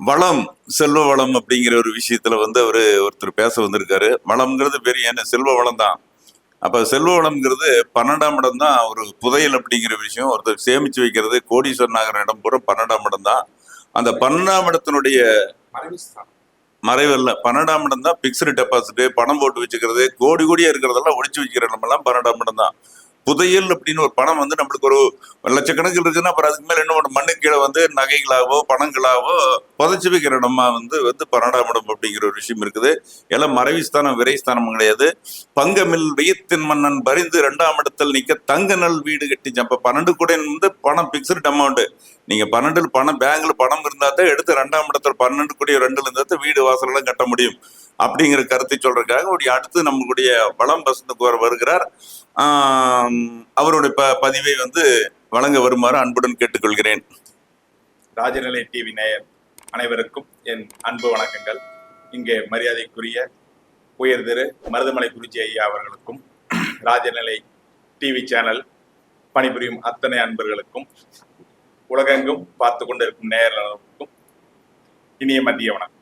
வளம் செல்வ வளம் அப்படிங்கிற ஒரு விஷயத்துல வந்து அவரு ஒருத்தர் பேச வந்திருக்காரு. வளம்ங்கிறது பெரிய என்ன செல்வ வளம் தான். அப்ப செல்வ வளம்ங்கிறது பன்னெண்டாம் இடம் தான் ஒரு புதையல் அப்படிங்கிற விஷயம். ஒருத்தர் சேமிச்சு வைக்கிறது கோடீஸ்வரன் ஆகிற இடம் பூரா பன்னெண்டாம் இடம் தான். அந்த பன்னெண்டாம் இடத்தினுடைய மறைவல்ல பன்னெண்டாம் இடம் தான் பிக்ஸ்டு டெபாசிட் பணம் போட்டு வச்சுக்கிறது கோடி கோடியா இருக்கிறதெல்லாம் ஒழிச்சு வைக்கிற இடமெல்லாம் பன்னெண்டாம் இடம் தான். புதையல் அப்படின்னு ஒரு பணம் வந்து நம்மளுக்கு ஒரு லட்சக்கணக்கில் இருக்குன்னா அப்புறம் அதுக்கு மேல என்ன பண்ணும் மண்ணு கீழே வந்து நகைகளாவோ பணங்களாவோ புதைச்சி வைக்கிற இடமா வந்து வந்து பன்னெண்டாம் மடம் அப்படிங்கிற ஒரு விஷயம் இருக்குது. எல்லாம் மறைவிஸ்தானம் விரைஸ்தானம் கிடையாது. பங்கமில் வெய்யத்தின் மன்னன் பரிந்து ரெண்டாம் இடத்தில் நிக்க தங்க நல் வீடு கட்டிச்சு அப்ப பன்னெண்டு கூட வந்து பணம் பிக்சட் அமௌண்ட் நீங்க பன்னெண்டுல பணம் பேங்க்ல பணம் இருந்தா தான் எடுத்து ரெண்டாம் இடத்துல பன்னெண்டு கோடி ரெண்டுல இருந்தா தான் வீடு வாசலெல்லாம் கட்ட முடியும். அப்படிங்கிற கருத்தை சொல்றதுக்காக ஒரு அடுத்து நம்மளுடைய வளம் வசந்துக்கு வருகிறார். அவருடைய ப பதிவை வந்து வழங்க வருமாறு அன்புடன் கேட்டுக்கொள்கிறேன். ராஜநிலை டிவி நேயர் அனைவருக்கும் என் அன்பு வணக்கங்கள். இங்கே மரியாதைக்குரிய உயர் திரு மருதமலை குருஜி ஐயா அவர்களுக்கும் ராஜநிலை டிவி சேனல் பணிபுரியும் அத்தனை அன்பர்களுக்கும் உலகெங்கும் பார்த்து கொண்டிருக்கும் நேயர்களுக்கும் இனிய மதிய வணக்கம்.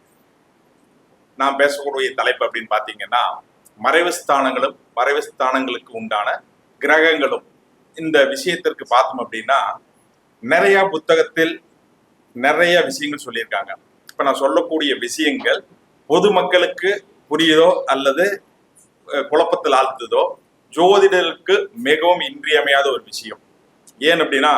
நான் பேசக்கூடிய தலைப்பு அப்படின்னு பார்த்தீங்கன்னா மறைவு ஸ்தானங்களும் மறைவு ஸ்தானங்களுக்கு உண்டான கிரகங்களும் இந்த விஷயத்திற்கு பார்த்தோம் அப்படின்னா நிறைய புத்தகத்தில் நிறைய விஷயங்கள் சொல்லியிருக்காங்க. இப்ப நான் சொல்லக்கூடிய விஷயங்கள் பொதுமக்களுக்கு புரியுதோ அல்லது குழப்பத்தில் ஆழ்த்துதோ ஜோதிடருக்கு மிகவும் இன்றியமையாத ஒரு விஷயம். ஏன் அப்படின்னா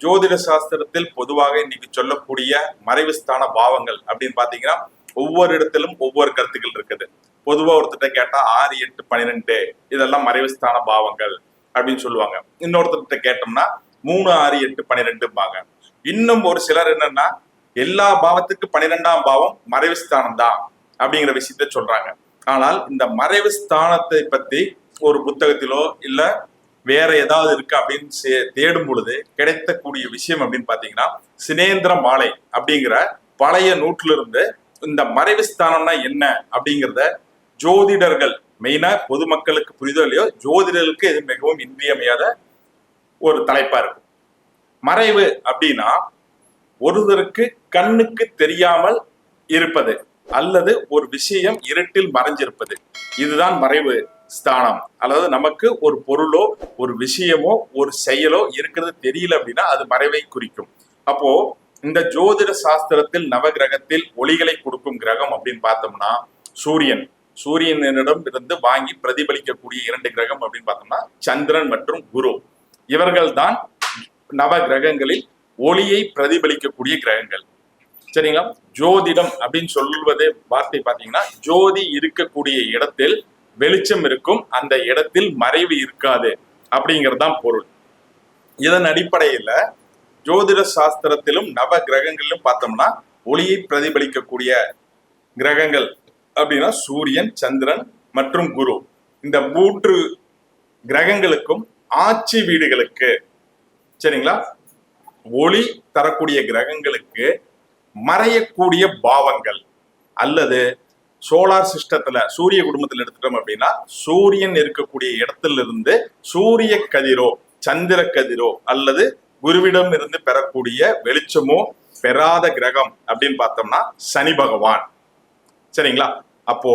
ஜோதிட சாஸ்திரத்தில் பொதுவாக இன்னைக்கு சொல்லக்கூடிய மறைவுஸ்தான பாவங்கள் அப்படின்னு பாத்தீங்கன்னா ஒவ்வொரு இடத்திலும் ஒவ்வொரு கருத்துக்கள் இருக்குது. பொதுவா ஒருத்தர்கிட்ட கேட்டா ஆறு எட்டு பன்னிரெண்டு இதெல்லாம் மறைவுஸ்தான பாவங்கள் அப்படின்னு சொல்லுவாங்க. இன்னொருத்தர்கிட்ட கேட்டோம்னா மூணு ஆறு எட்டு பன்னிரெண்டும்பாங்க. இன்னும் ஒரு சிலர் என்னன்னா எல்லா பாவத்துக்கும் பன்னிரெண்டாம் பாவம் மறைவு ஸ்தானம் தான் அப்படிங்கிற விஷயத்த சொல்றாங்க. ஆனால் இந்த மறைவு ஸ்தானத்தை பத்தி ஒரு புத்தகத்திலோ இல்ல வேற ஏதாவது இருக்கு அப்படின்னு தேடும் பொழுது கிடைக்கக்கூடிய விஷயம் அப்படின்னு பாத்தீங்கன்னா சினேந்திர மாலை அப்படிங்கிற பழைய நூற்றிலிருந்து இந்த மறைவு ஸ்தானம்னா என்ன அப்படிங்கிறத ஜோதிடர்கள் மெயினா பொதுமக்களுக்கு புரிதோ இல்லையோ ஜோதிடர்களுக்கு இது மிகவும் இன்றியமையாத ஒரு தலைப்பா இருக்கும் மறைவு அப்படின்னா ஒருவருக்கு கண்ணுக்கு தெரியாமல் இருப்பது அல்லது ஒரு விஷயம் இருட்டில் மறைஞ்சிருப்பது. இதுதான் மறைவு ஸ்தானம். அதாவது நமக்கு ஒரு பொருளோ ஒரு விஷயமோ ஒரு செயலோ இருக்கிறது தெரியல அப்படின்னா அது மறைவை குறிக்கும். அப்போ இந்த ஜோதிட சாஸ்திரத்தில் நவகிரகத்தில் ஒளிகளை கொடுக்கும் கிரகம் அப்படின்னு பார்த்தோம்னா சூரியன். சூரியனிடம் இருந்து வாங்கி பிரதிபலிக்கக்கூடிய இரண்டு கிரகம் அப்படின்னு பார்த்தோம்னா சந்திரன் மற்றும் குரு. இவர்கள் தான் நவ கிரகங்களில் ஒளியை பிரதிபலிக்கக்கூடிய கிரகங்கள். சரிங்களா? ஜோதிடம் அப்படின்னு சொல்வதே வார்த்தை பார்த்தீங்கன்னா ஜோதி இருக்கக்கூடிய இடத்தில் வெளிச்சம் இருக்கும் அந்த இடத்தில் மறைவு இருக்காது அப்படிங்கிறது தான் பொருள். இதன் அடிப்படையில ஜோதிட சாஸ்திரத்திலும் நவ கிரகங்களிலும் பார்த்தோம்னா ஒளியை பிரதிபலிக்கக்கூடிய கிரகங்கள் அப்படின்னா சூரியன் சந்திரன் மற்றும் குரு. இந்த மூன்று கிரகங்களுக்கும் ஆட்சி வீடுகளுக்கு சரிங்களா? ஒளி தரக்கூடிய கிரகங்களுக்கு மறையக்கூடிய பாவங்கள். அல்லது சோலார் சிஸ்டத்துல சூரிய குடும்பத்தில் எடுத்துட்டோம் அப்படின்னா சூரியன் இருக்கக்கூடிய இடத்துல இருந்து சூரிய கதிரோ சந்திர கதிரோ அல்லது குருவிடம் இருந்து பெறக்கூடிய வெளிச்சமோ பெறாத கிரகம் அப்படின்னு பார்த்தோம்னா சனி பகவான். சரிங்களா? அப்போ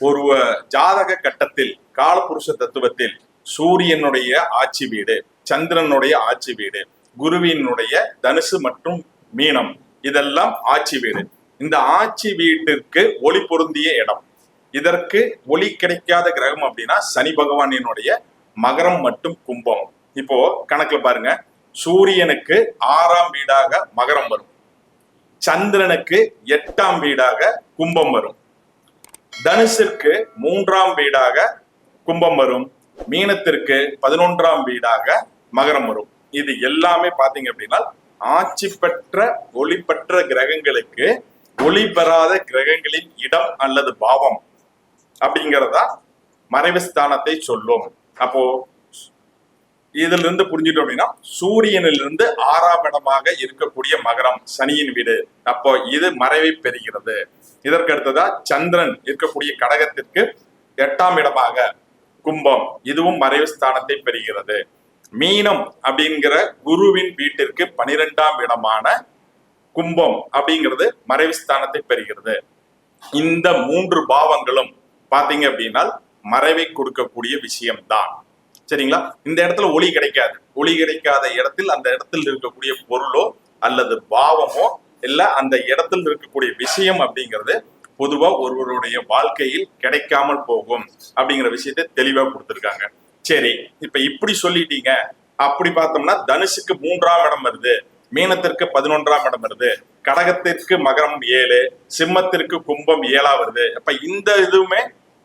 ஒரு ஜாதக கட்டத்தில் காலபுருஷ தத்துவத்தில் சூரியனுடைய ஆட்சி வீடு சந்திரனுடைய ஆட்சி வீடு குருவினுடைய தனுசு மற்றும் மீனம் இதெல்லாம் ஆட்சி வீடு. இந்த ஆட்சி வீட்டிற்கு ஒளி பொருந்திய இடம். இதற்கு ஒளி கிடைக்காத கிரகம் அப்படின்னா சனி பகவானினுடைய மகரம் மற்றும் கும்பம். இப்போ கணக்குல பாருங்க. சூரியனுக்கு ஆறாம் வீடாக மகரம் வரும். சந்திரனுக்கு எட்டாம் வீடாக கும்பம் வரும். தனுசிற்கு மூன்றாம் வீடாக கும்பம் வரும். மீனத்திற்கு பதினொன்றாம் வீடாக மகரம் வரும். இது எல்லாமே பாத்தீங்க அப்படின்னா ஆட்சி பெற்ற ஒளி பெற்ற கிரகங்களுக்கு ஒளி பெறாத கிரகங்களின் இடம் அல்லது பாவம் அப்படிங்கறதா மறைவு ஸ்தானத்தை சொல்லும். அப்போ இதுல இருந்து புரிஞ்சுட்டோம் அப்படின்னா சூரியனிலிருந்து ஆறாம் இடமாக இருக்கக்கூடிய மகரம் சனியின் வீடு. அப்போ இது மறைவை பெறுகிறது. இதற்கு அடுத்ததா சந்திரன் இருக்கக்கூடிய கடகத்திற்கு எட்டாம் இடமாக கும்பம். இதுவும் மறைவு ஸ்தானத்தை பெறுகிறது. மீனம் அப்படிங்கிற குருவின் வீட்டிற்கு பனிரெண்டாம் இடமான கும்பம் அப்படிங்கிறது மறைவு ஸ்தானத்தை பெறுகிறது. இந்த மூன்று பாவங்களும் பாத்தீங்க அப்படின்னா மறைவை கொடுக்கக்கூடிய விஷயம்தான். சரிங்களா? இந்த இடத்துல ஒளி கிடைக்காது. ஒளி கிடைக்காத இடத்தில் அந்த இடத்தில் இருக்கக்கூடிய பொருளோ அல்லது பாவமோ இல்ல அந்த இடத்தில் இருக்கக்கூடிய விஷயம் அப்படிங்கிறது பொதுவா ஒருவருடைய வாழ்க்கையில் கிடைக்காமல் போகும் அப்படிங்கிற விஷயத்த தெளிவா கொடுத்துருக்காங்க. சரி இப்ப இப்படி சொல்லிட்டீங்க. அப்படி பார்த்தோம்னா தனுஷுக்கு மூன்றாம் இடம் வருது. மீனத்திற்கு பதினொன்றாம் இடம் வருது. கடகத்திற்கு மகரம் ஏழு. சிம்மத்திற்கு கும்பம் ஏழா வருது. அப்ப இந்த இதுவுமே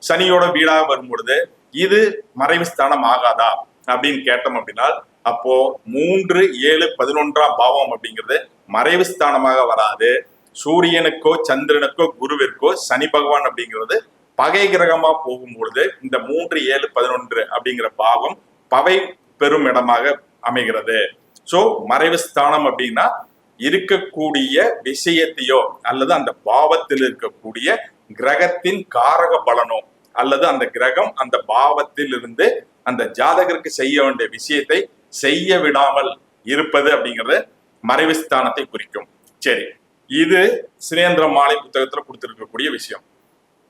சனியோட வீடா வரும் பொழுது இது மறைவு ஸ்தானம் ஆகாதா? அப்படின்னு கேட்டோம் அப்படின்னா அப்போ மூன்று ஏழு பதினொன்றாம் பாவம் அப்படிங்கிறது மறைவு ஸ்தானமாக வராது. சூரியனுக்கோ சந்திரனுக்கோ குருவிற்கோ சனி பகவான் அப்படிங்கிறது பகை கிரகமா போகும் பொழுது இந்த மூன்று ஏழு பதினொன்று அப்படிங்கிற பாவம் பவை பெரும் இடமாக அமைகிறது. சோ மறைவு ஸ்தானம் அப்படின்னா இருக்கக்கூடிய விஷயத்தையோ அல்லது அந்த பாவத்தில் இருக்கக்கூடிய கிரகத்தின் காரக பலனோ அல்லது அந்த கிரகம் அந்த பாவத்தில் இருந்து அந்த ஜாதகருக்கு செய்ய வேண்டிய விஷயத்தை செய்ய விடாமல் இருப்பது அப்படிங்கிறது மறைவு ஸ்தானத்தை குறிக்கும். சரி இது சினேந்திர மாலை புத்தகத்துல கொடுத்திருக்கக்கூடிய விஷயம்.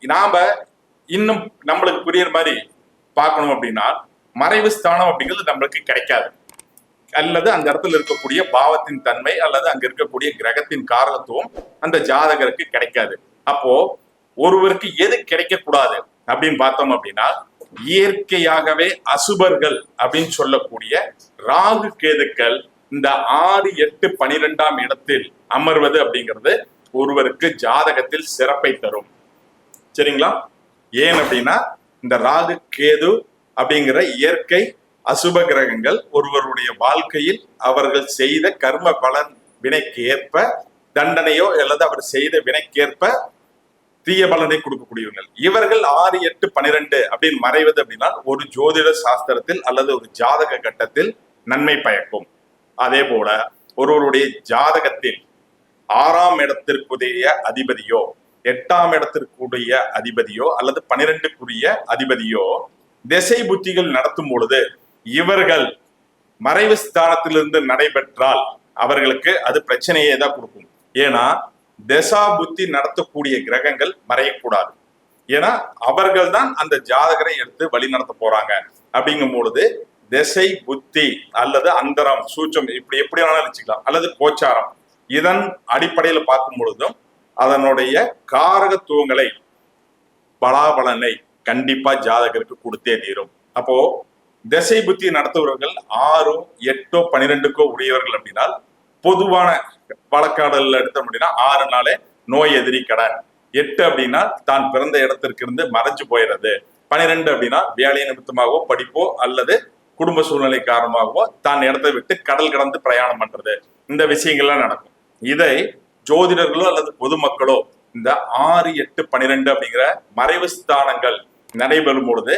நாம இன்னும் நம்மளுக்கு புரியுற மாதிரி பார்க்கணும் அப்படின்னா மறைவு ஸ்தானம் அப்படிங்கிறது நம்மளுக்கு கிடைக்காது. அல்லது அந்த இடத்துல இருக்கக்கூடிய பாவத்தின் தன்மை அல்லது அங்க இருக்கக்கூடிய கிரகத்தின் காரணத்துவம் அந்த ஜாதகருக்கு கிடைக்காது. அப்போ ஒருவருக்கு எது கிடைக்க கூடாது அப்படின்னு பார்த்தோம் அப்படின்னா இயற்கையாகவே அசுபர்கள் அப்படின்னு சொல்லக்கூடிய ராகு கேதுக்கள் இந்த ஆறு எட்டு பனிரெண்டாம் இடத்தில் அமர்வது அப்படிங்கிறது ஒருவருக்கு ஜாதகத்தில் சிறப்பை தரும். சரிங்களா? ஏன் அப்படின்னா இந்த ராகு கேது அப்படிங்கிற இயற்கை அசுப கிரகங்கள் ஒருவருடைய வாழ்க்கையில் அவர்கள் செய்த கர்ம பலன் வினைக்கு ஏற்ப தண்டனையோ அல்லது அவர் செய்த வினைக்கேற்ப தீய பலனை கொடுக்கக்கூடியவர்கள். இவர்கள் ஆறு எட்டு பனிரெண்டு அப்படின்னு மறைவது அப்படின்னா ஒரு ஜோதிட சாஸ்திரத்தில் அல்லது ஒரு ஜாதக கட்டத்தில் நன்மை பயக்கும். அதே போல ஒருவருடைய ஜாதகத்தில் ஆறாம் இடத்திற்குரிய அதிபதியோ எட்டாம் இடத்திற்குரிய அதிபதியோ அல்லது பனிரெண்டுக்குரிய அதிபதியோ திசை புத்திகள் நடத்தும் பொழுது இவர்கள் மறைவு ஸ்தானத்திலிருந்து நடைபெற்றால் அவர்களுக்கு அது பிரச்சனையே தான் கொடுக்கும். ஏன்னா தசா புத்தி நடத்தக்கூடிய கிரகங்கள் மறையக்கூடாது. ஏன்னா அவர்கள் தான் அந்த ஜாதகரை எடுத்து வழி நடத்த போறாங்க. அப்படிங்கும் பொழுது திசை புத்தி அல்லது அந்தரம் சூச்சம் இப்படி எப்படி வேணாலும் வச்சுக்கலாம். அல்லது கோச்சாரம். இதன் அடிப்படையில் பார்க்கும் பொழுதும் அதனுடைய காரகத்துவங்களை பலாபலனை கண்டிப்பா ஜாதகருக்கு கொடுத்தே தீரும். அப்போ திசை புத்தி நடத்துபவர்கள் ஆறோ எட்டோ பனிரெண்டுக்கோ உரியவர்கள் அப்படின்னா பொதுவான வழக்காடல் எடுத்தோம் அப்படின்னா ஆறு நாளே நோய் எதிரி கடன் எட்டு அப்படின்னா தான் பிறந்த இடத்திற்கு இருந்து மறைஞ்சு போயிடுறது பனிரெண்டு அப்படின்னா வேலை நிமித்தமாகவோ படிப்போ அல்லது குடும்ப சூழ்நிலை காரணமாகவோ தான் இடத்தை விட்டு கடல் கடந்து பிரயாணம் பண்றது. இந்த விஷயங்கள்லாம் நடக்கும். இதை ஜோதிடர்களோ அல்லது பொதுமக்களோ இந்த ஆறு எட்டு பனிரெண்டு அப்படிங்கிற மறைவு ஸ்தானங்கள் நடைபெறும் பொழுது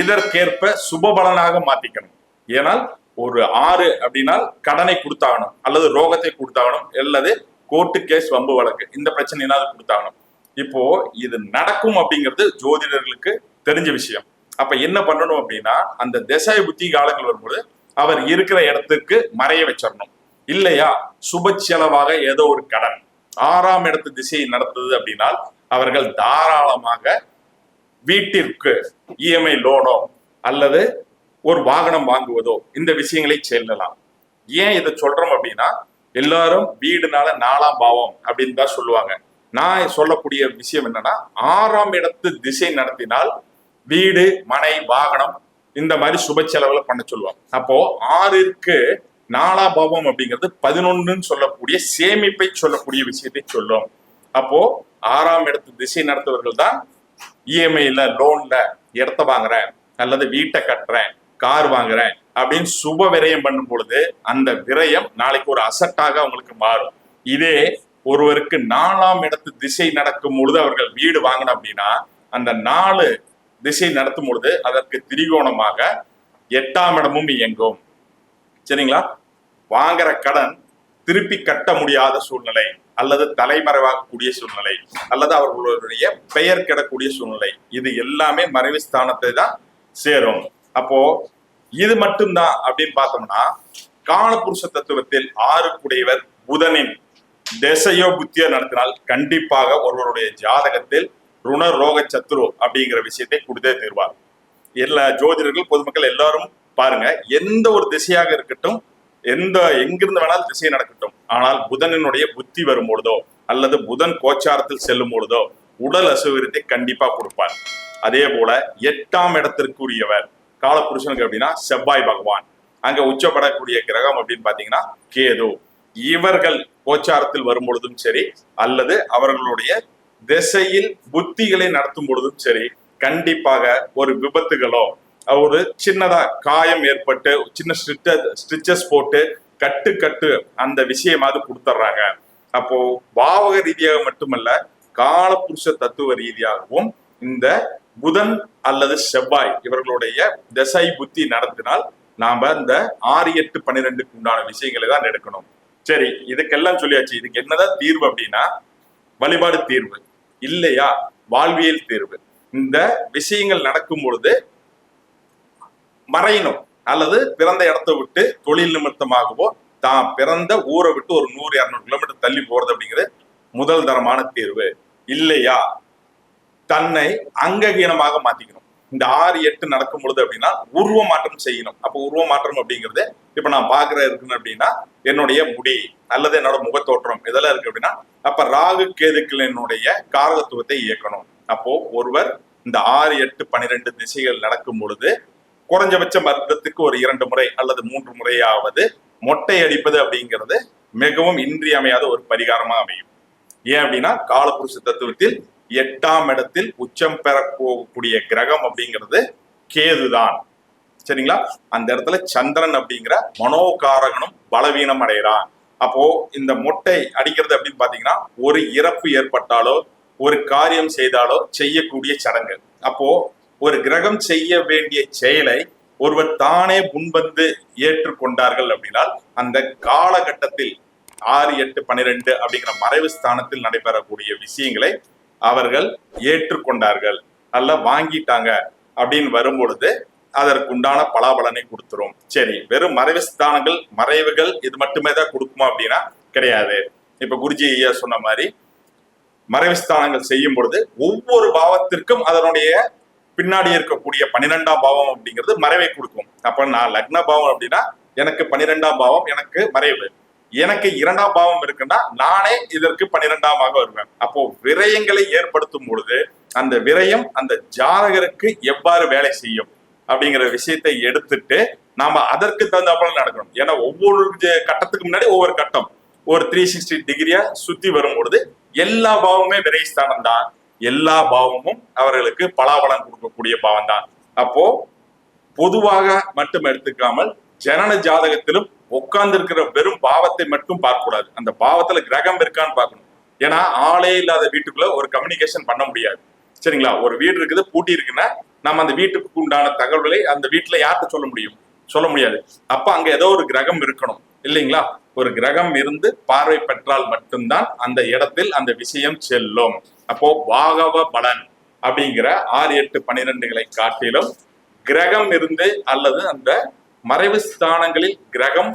இதற்கேற்ப சுபபலனாக மாத்திக்கணும். ஏனால் ஒரு ஆறு அப்படின்னா கடனை கொடுத்தாகணும் அல்லது ரோகத்தை கொடுத்தாகணும் அல்லது கோர்ட்டு கேஸ் வம்பு வழக்கு. இந்த பிரச்சனைனால கொடுத்தாகணும். இப்போ இது நடக்கும் அப்படிங்கிறது ஜோதிடர்களுக்கு தெரிஞ்ச விஷயம். அப்ப என்ன பண்ணணும் அப்படின்னா அந்த திசை புத்தி காலங்கள் வரும்போது அவர் இருக்கிற இடத்துக்கு மறைய வச்சிடணும். இல்லையா? சுப செலவாக ஏதோ ஒரு கடன். ஆறாம் இடத்து திசையை நடத்துது அப்படின்னா அவர்கள் தாராளமாக வீட்டிற்கு இஎம்ஐ லோனோ அல்லது ஒரு வாகனம் வாங்குவதோ இந்த விஷயங்களை செல்லலாம் ஏன் இதை சொல்றோம் அப்படின்னா எல்லாரும் வீடுனால நாலாம் பாவம் அப்படின்னு தான் சொல்லுவாங்க. நான் சொல்லக்கூடிய விஷயம் என்னன்னா ஆறாம் இடத்து திசை நடத்தினால் வீடு மனை வாகனம் இந்த மாதிரி சுப செலவுல பண்ண சொல்லுவாங்க. அப்போ ஆறிற்கு நாலா பாவம் அப்படிங்கிறது பதினொன்றுன்னு சொல்லக்கூடிய சேமிப்பை சொல்லக்கூடிய விஷயத்தை சொல்லும் அப்போ ஆறாம் இடத்து திசை நடத்துவர்கள் தான் இஎம்ஐல லோன்ல இடத்த வாங்குறேன் அல்லது வீட்டை கட்டுறேன் கார் வாங்குறேன் அப்படின்னு சுப விரயம் பண்ணும் பொழுது அந்த விரயம் நாளைக்கு ஒரு அசட்டாக அவங்களுக்கு மாறும். இதே ஒருவருக்கு நாலாம் இடத்து திசை நடக்கும் பொழுது அவர்கள் வீடு வாங்கினோம் அப்படின்னா அந்த நாலு திசை நடத்தும் பொழுது அதற்கு திரிகோணமாக எட்டாம் இடமும் இயங்கும். சரிங்களா? வாங்குற கடன் திருப்பி கட்ட முடியாத சூழ்நிலை அல்லது தலைமறைவாகக்கூடிய சூழ்நிலை அல்லது அவர்களுடைய பெயர் கெடக்கூடிய சூழ்நிலை. இது எல்லாமே மறைவு ஸ்தானத்தை தான் சேரும். அப்போ இது மட்டும்தான் அப்படின்னு பார்த்தோம்னா காலபுருஷ தத்துவத்தில் ஆறு குடையவர் புதனின் திசையோ புத்தியோ நடத்தினால் கண்டிப்பாக ஒருவருடைய ஜாதகத்தில் ருண ரோக சத்துரு அப்படிங்கிற விஷயத்தை கொடுத்தே தீர்வார். எல்லா ஜோதிடர்கள் பொதுமக்கள் எல்லாரும் பாருங்க எந்த ஒரு திசையாக இருக்கட்டும் எந்த எங்கிருந்து வேணாலும் திசை நடக்கட்டும். ஆனால் புதனினுடைய புத்தி வரும் பொழுதோ அல்லது புதன் கோச்சாரத்தில் செல்லும் பொழுதோ உடல் அசௌகரியத்தை கண்டிப்பா கொடுப்பார். அதே போல எட்டாம் இடத்திற்குரியவர் காலபுருஷனுக்கு அப்படின்னா செவ்வாய் பகவான். அங்க உச்சப்படக்கூடிய கிரகம் அப்படின்னு பாத்தீங்கன்னா கேது. இவர்கள் கோச்சாரத்தில் வரும் பொழுதும் சரி அல்லது அவர்களுடைய திசையில் புத்திகளை நடத்தும் பொழுதும் சரி கண்டிப்பாக ஒரு விபத்துகளோ ஒரு சின்னதா காயம் ஏற்பட்டு சின்ன ஸ்டிச்சஸ் போட்டு கட்டு கட்டு அந்த விஷயமாவது கொடுத்துட்றாங்க. அப்போ பாவக ரீதியாக மட்டுமல்ல காலபுருஷ தத்துவ ரீதியாகவும் இந்த புதன் அல்லது செவ்வாய் இவர்களுடைய திசை புத்தி நடத்தினால் நாம இந்த ஆறு எட்டு பன்னிரெண்டுக்கு உண்டான விஷயங்களை தான் எடுக்கணும். சரி இதுக்கெல்லாம் சொல்லியாச்சு. இதுக்கு என்னதான் தீர்வு அப்படின்னா வழிபாடு தீர்வு இல்லையா? வாழ்வியல் தீர்வு. இந்த விஷயங்கள் நடக்கும் பொழுது மறையணும். அல்லது பிறந்த இடத்த விட்டு தொழில் நிமித்தமாகவோ தான் பிறந்த ஊரை விட்டு ஒரு நூறு இரநூறு கிலோமீட்டர் தள்ளி போறது அப்படிங்கிறது முதல் தரமான தீர்வு. இல்லையா? தன்னை அங்ககீனமாக மாத்திக்கணும். இந்த ஆறு எட்டு நடக்கும் பொழுது அப்படின்னா உருவ மாற்றம் செய்யணும். அப்போ உருவ மாற்றம் அப்படிங்கிறது இப்ப நான் பாக்குற இருக்குன்னு அப்படின்னா என்னுடைய முடி அல்லது என்னோட முகத்தோற்றம் இதெல்லாம் இருக்கு அப்படின்னா அப்ப ராகு கேதுக்கள் என்னுடைய காரகத்துவத்தை இயக்கணும். அப்போ ஒருவர் இந்த ஆறு எட்டு பனிரெண்டு திசைகள் நடக்கும் பொழுது குறைஞ்சபட்ச மருத்துவத்துக்கு ஒரு இரண்டு முறை அல்லது மூன்று முறையாவது மொட்டை அடிப்பது அப்படிங்கிறது மிகவும் இன்றியமையாத ஒரு பரிகாரமா அமையும். ஏன் அப்படின்னா காலபுருஷ தத்துவத்தில் எட்டாம் இடத்தில் உச்சம் பெற போகக்கூடிய கிரகம் அப்படிங்கிறது கேதுதான். சரிங்களா? அந்த இடத்துல சந்திரன் அப்படிங்கிற மனோகாரகனும் பலவீனம் அடைகிறான். அப்போ இந்த மொட்டை அடிக்கிறது அப்படின்னு பாத்தீங்கன்னா ஒரு இறப்பு ஏற்பட்டாலோ ஒரு காரியம் செய்தாலோ செய்யக்கூடிய சடங்கு. அப்போ ஒரு கிரகம் செய்ய வேண்டிய செயலை ஒருவர் தானே முன்வந்து ஏற்றுக்கொண்டார்கள் அப்படின்னா அந்த காலகட்டத்தில் ஆறு எட்டு பன்னிரெண்டு அப்படிங்கிற மறைவு ஸ்தானத்தில் நடைபெறக்கூடிய விஷயங்களை அவர்கள் ஏற்றுக்கொண்டார்கள். அல்ல வாங்கிட்டாங்க அப்படின்னு வரும்பொழுது அதற்குண்டான பலாபலனை கொடுத்துரும். சரி வெறும் மறைவு ஸ்தானங்கள் மறைவுகள் இது மட்டுமே தான் கொடுக்குமா அப்படின்னா கிடையாது. இப்ப குருஜி ஐயா சொன்ன மாதிரி மறைவு ஸ்தானங்கள் செய்யும் பொழுது ஒவ்வொரு பாவத்திற்கும் அதனுடைய பின்னாடி இருக்கக்கூடிய பன்னிரெண்டாம் பாவம் அப்படிங்கிறது மறைவை கொடுக்கும். அப்ப நான் லக்ன பாவம் அப்படின்னா எனக்கு பன்னிரெண்டாம் பாவம் எனக்கு மறைவு. எனக்கு இரண்டாம் பாவம் இருக்குன்னா நானே இதற்கு பன்னிரெண்டாமாக வருவேன். அப்போ விரயங்களை ஏற்படுத்தும் பொழுது அந்த விரயம் அந்த ஜாதகருக்கு எவ்வாறு வேலை செய்யும் அப்படிங்கிற விஷயத்தை எடுத்துட்டு நாம அதற்கு தகுந்தாப்புல நடக்கணும். ஏன்னா ஒவ்வொரு கட்டத்துக்கு முன்னாடி ஒவ்வொரு கட்டம். ஒரு த்ரீ சிக்ஸ்டி டிகிரியா சுத்தி வரும் பொழுது எல்லா பாவமுமே விரைஸ்தானம் தான். எல்லா பாவமும் அவர்களுக்கு பலாபலம் கொடுக்கக்கூடிய பாவம் தான். அப்போ பொதுவாக மட்டும் எடுத்துக்காமல் ஜனன ஜாதகத்திலும் உட்கார்ந்து இருக்கிற வெறும் பாவத்தை மட்டும் பார்க்கக்கூடாது. அந்த பாவத்துல கிரகம் இருக்கான்னு பார்க்கணும். ஏன்னா ஆளே இல்லாத வீட்டுக்குள்ள ஒரு கம்யூனிகேஷன் பண்ண முடியாது. சரிங்களா? ஒரு வீடு இருக்குது பூட்டி இருக்குன்னா நம்ம அந்த வீட்டுக்கு உண்டான தகவல்களை அந்த வீட்டுல யார்கிட்ட சொல்ல முடியும்? சொல்ல முடியாது. அப்ப அங்க ஏதோ ஒரு கிரகம் இருக்கணும். இல்லைங்களா? ஒரு கிரகம் இருந்து பார்வை பெற்றால் மட்டும்தான் அந்த இடத்தில் அந்த விஷயம் செல்லும். அப்போ வாகவ பலன் அப்படிங்கிற ஆறு எட்டு பனிரெண்டுகளை காட்டிலும் கிரகம் இருந்து அல்லது அந்த மறைவு ஸ்தானங்களில் கிரகம்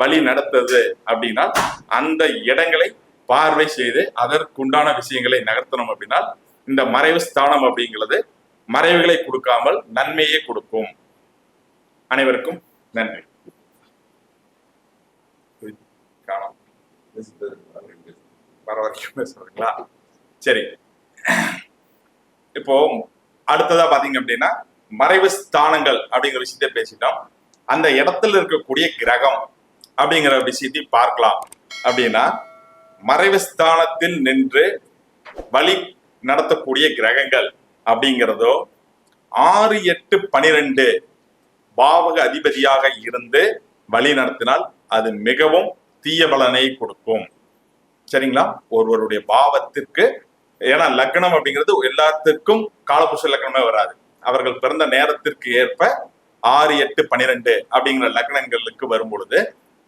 வழி நடத்தது அப்படின்னா அந்த இடங்களை பார்வை செய்து அதற்குண்டான விஷயங்களை நகர்த்தணும் அப்படின்னா இந்த மறைவு ஸ்தானம் அப்படிங்கிறது மறைவுகளை கொடுக்காமல் நன்மையை கொடுக்கும். அனைவருக்கும் நன்றி. வர வரைக்கும் பேசுறீங்களா சரி. இப்போ அடுத்ததா பாத்தீங்க அப்படின்னா மறைவு ஸ்தானங்கள் அப்படிங்கிற விஷயத்த பேசிட்டோம். அந்த இடத்துல இருக்கக்கூடிய கிரகம் அப்படிங்கிற விஷயத்தை பார்க்கலாம். அப்படின்னா மறைவு ஸ்தானத்தில் நின்று வழி நடத்தக்கூடிய கிரகங்கள் அப்படிங்கிறதோ ஆறு எட்டு பனிரெண்டு பாவக அதிபதியாக இருந்து வழி நடத்தினால் அது மிகவும் தீய பலனை கொடுக்கும். சரிங்களா? ஒருவருடைய பாவத்திற்கு ஏன்னா லக்னம் அப்படிங்கிறது எல்லாத்துக்கும் காலபுஷ லக்னமே வராது. அவர்கள் பிறந்த நேரத்திற்கு ஏற்ப ஆறு எட்டு பனிரெண்டு அப்படிங்கிற லக்னங்களுக்கு வரும் பொழுது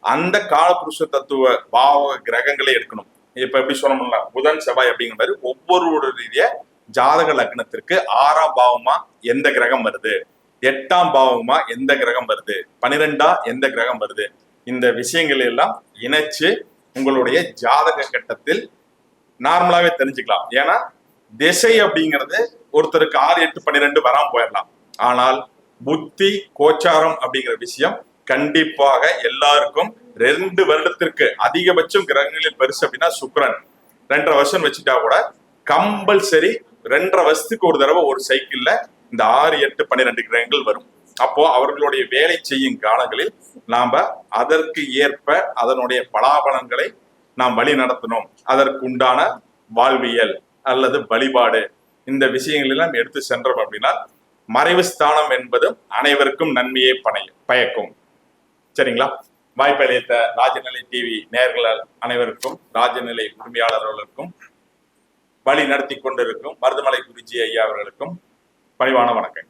அந்த காலபுருஷ தத்துவ பாவ கிரகங்களை எடுக்கணும். இப்ப எப்படி சொல்லணும்ல புதன் செவ்வாய் அப்படிங்கிற மாதிரி ஒவ்வொருடைய ஜாதக லக்னத்திற்கு ஆறாம் பாவமா எந்த கிரகம் வருது? எட்டாம் பாவமா எந்த கிரகம் வருது? பனிரெண்டா எந்த கிரகம் வருது? இந்த விஷயங்கள் எல்லாம் இணைச்சு உங்களுடைய ஜாதக கட்டத்தில் நார்மலாவே தெரிஞ்சுக்கலாம். ஏன்னா திசை அப்படிங்கிறது ஒருத்தருக்கு ஆறு எட்டு பன்னிரெண்டு வராம போயிடலாம். ஆனால் புத்தி கோச்சாரம் அப்படிங்கிற விஷயம் கண்டிப்பாக எல்லாருக்கும் ரெண்டு வருடத்திற்கு அதிகபட்சம் கிரகங்களில் பெருசு அப்படின்னா சுக்கிரன். ரெண்டரை வருஷம் வச்சுட்டா கூட கம்பல்சரி ரெண்டரை வருஷத்துக்கு ஒரு தடவை ஒரு சைக்கிள்ல இந்த ஆறு எட்டு பன்னிரெண்டு கிரகங்கள் வரும். அப்போ அவர்களுடைய வேலை செய்யும் காலங்களில் நாம அதற்கு ஏற்ப அதனுடைய பலாபலன்களை நாம் வழி நடத்தணும். அதற்கு உண்டான வாழ்வியல் அல்லது வழிபாடு இந்த விஷயங்கள் எல்லாம் எடுத்து சென்றோம் அப்படின்னா மறைவு ஸ்தானம் என்பதும் அனைவருக்கும் நன்மையை பணைய பயக்கும். சரிங்களா? வாய்ப்பளித்த ராஜநிலை டிவி நேர்கள் அனைவருக்கும் ராஜநிலை உரிமையாளர்களுக்கும் வழி நடத்தி கொண்டிருக்கும் மருதமலை குருஜி ஐயா அவர்களுக்கும் பணிவான வணக்கங்கள்.